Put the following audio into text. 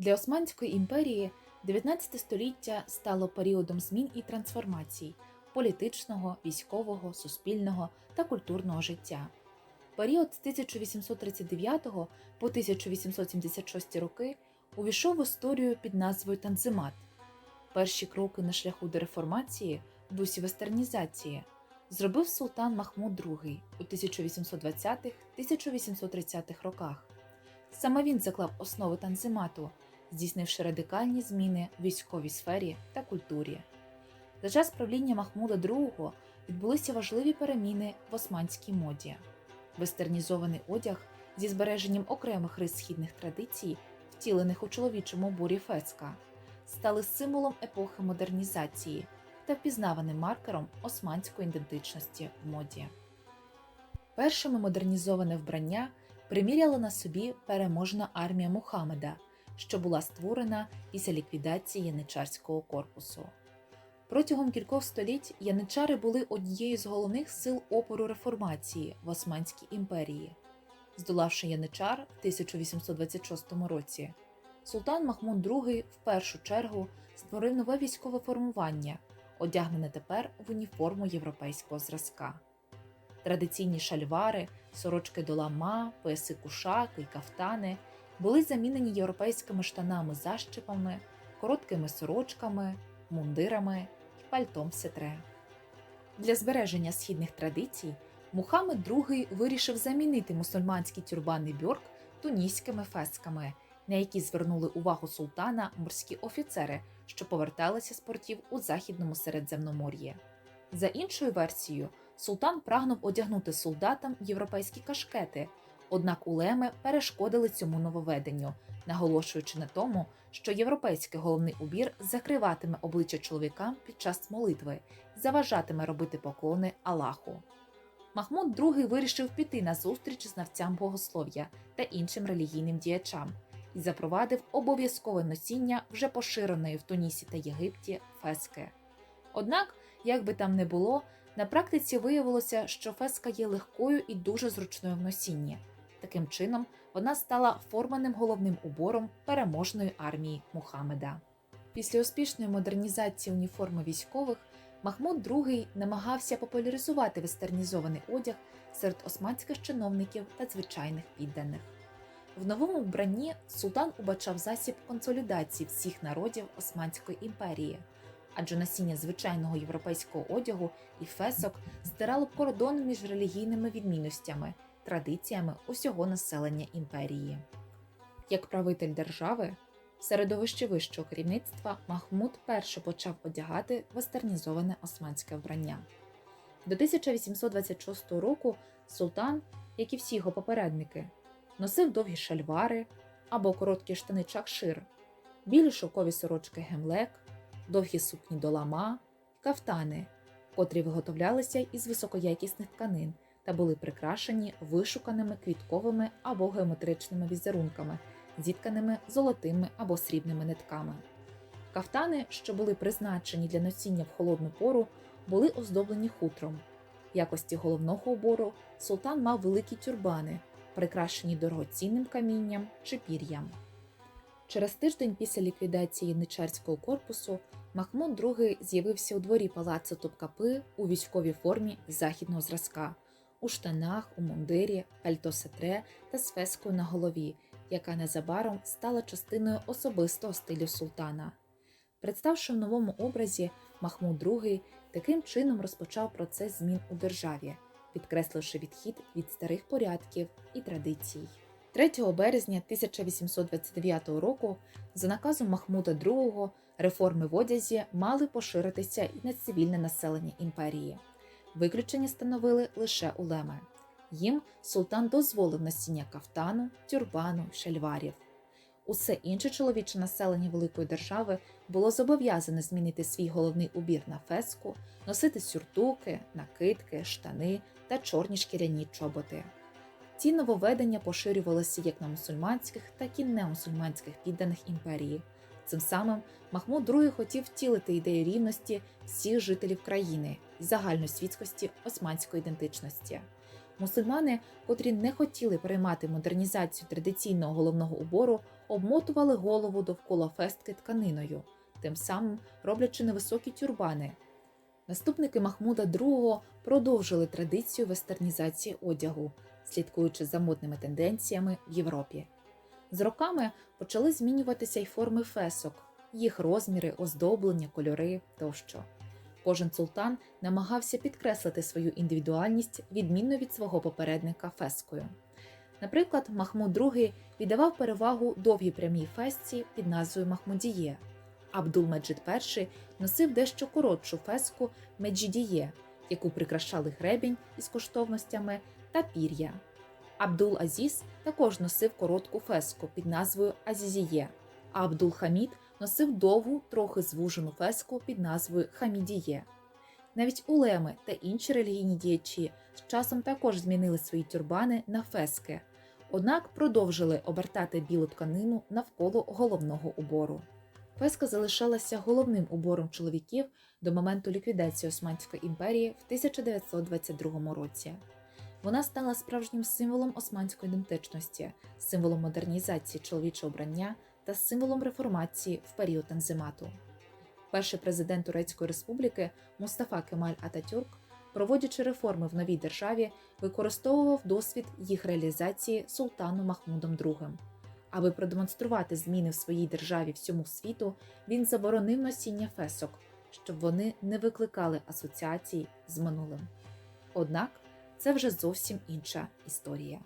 Для Османської імперії 19 століття стало періодом змін і трансформацій політичного, військового, суспільного та культурного життя. Період з 1839 по 1876 роки увійшов в історію під назвою Танзимат. Перші кроки на шляху до реформації в дусі вестернізації зробив султан Махмуд II у 1820-1830-х роках. Саме він заклав основи танзимату, здійснивши радикальні зміни в військовій сфері та культурі. За час правління Махмуда II відбулися важливі переміни в османській моді. Вестернізований одяг зі збереженням окремих рис східних традицій, втілених у чоловічому уборі феска, стали символом епохи модернізації та впізнаваним маркером османської ідентичності в моді. Першими модернізоване вбрання приміряла на собі переможна армія Мухаммеда, що була створена після ліквідації яничарського корпусу. Протягом кількох століть яничари були однією з головних сил опору реформації в Османській імперії. Здолавши яничар в 1826 році, султан Махмуд II в першу чергу створив нове військове формування, одягнене тепер в уніформу європейського зразка. Традиційні шальвари, сорочки долама, пояси кушаки й кафтани були замінені європейськими штанами защипами, короткими сорочками, мундирами і пальтом сетре. Для збереження східних традицій Мухаммед II вирішив замінити мусульманський тюрбанний бьорк туніськими фесками, на які звернули увагу султана морські офіцери, що поверталися з портів у західному Середземномор'ї. За іншою версією, султан прагнув одягнути солдатам європейські кашкети, однак улеми перешкодили цьому нововведенню, наголошуючи на тому, що європейський головний убір закриватиме обличчя чоловікам під час молитви заважатиме робити поклони Аллаху. Махмуд II вирішив піти на зустріч знавцям богослов'я та іншим релігійним діячам і запровадив обов'язкове носіння вже поширеної в Тунісі та Єгипті фески. Однак, як би там не було, на практиці виявилося, що феска є легкою і дуже зручною в носінні. Таким чином, вона стала форманим головним убором переможної армії Мухаммеда. Після успішної модернізації уніформи військових Махмуд II намагався популяризувати вестернізований одяг серед османських чиновників та звичайних підданих. В новому вбранні султан убачав засіб консолідації всіх народів Османської імперії, адже носіння звичайного європейського одягу і фесок стирало кордон між релігійними відмінностями, традиціями усього населення імперії. Як правитель держави, в середовищі вищого керівництва Махмуд перше почав одягати вестернізоване османське вбрання. До 1826 року султан, як і всі його попередники, носив довгі шальвари або короткі штани чакшир, білі шовкові сорочки гемлек, довгі сукні долама, кафтани, котрі виготовлялися із високоякісних тканин та були прикрашені вишуканими квітковими або геометричними візерунками, зітканими золотими або срібними нитками. Кафтани, що були призначені для носіння в холодну пору, були оздоблені хутром. В якості головного убору султан мав великі тюрбани, прикрашені дорогоцінним камінням чи пір'ям. Через тиждень після ліквідації яничарського корпусу Махмуд II з'явився у дворі палацу Топкапи у військовій формі західного зразка, у штанах, у мундирі, пальто сетре та з фескою на голові, яка незабаром стала частиною особистого стилю султана. Представши в новому образі, Махмуд II таким чином розпочав процес змін у державі, підкресливши відхід від старих порядків і традицій. 3 березня 1829 року, за наказом Махмуда II, реформи в одязі мали поширитися і на цивільне населення імперії. Виключення становили лише улеми. Їм султан дозволив носіння кафтану, тюрбану, шальварів. Усе інше чоловіче населення великої держави було зобов'язане змінити свій головний убір на феску, носити сюртуки, накидки, штани та чорні шкіряні чоботи. Ці нововведення поширювалися як на мусульманських, так і немусульманських підданих імперії. Цим самим Махмуд II хотів втілити ідею рівності всіх жителів країни і загальносвітськості османської ідентичності. Мусульмани, котрі не хотіли приймати модернізацію традиційного головного убору, обмотували голову довкола фестки тканиною, тим самим роблячи невисокі тюрбани. Наступники Махмуда II продовжили традицію вестернізації одягу, слідкуючи за модними тенденціями в Європі. З роками почали змінюватися й форми фесок, їх розміри, оздоблення, кольори тощо. Кожен султан намагався підкреслити свою індивідуальність відмінно від свого попередника фескою. Наприклад, Махмуд II віддавав перевагу довгій прямій фесці під назвою Махмудіє. Абдул-Меджид І носив дещо коротшу феску Меджидіє, яку прикрашали гребінь із коштовностями та пір'я. Абдул-Азіз також носив коротку феску під назвою Азізіє, а Абдул-Хамід носив довгу, трохи звужену феску під назвою Хамідіє. Навіть улеми та інші релігійні діячі з часом також змінили свої тюрбани на фески, однак продовжили обертати білу тканину навколо головного убору. Феска залишалася головним убором чоловіків до моменту ліквідації Османської імперії в 1922 році. Вона стала справжнім символом османської ідентичності, символом модернізації чоловічого обрання та символом реформації в період Танзимату. Перший президент Турецької республіки Мустафа Кемаль Ататюрк, проводячи реформи в новій державі, використовував досвід їх реалізації султаном Махмудом II. Аби продемонструвати зміни в своїй державі всьому світу, він заборонив носіння фесок, щоб вони не викликали асоціацій з минулим. Однак це вже зовсім інша історія.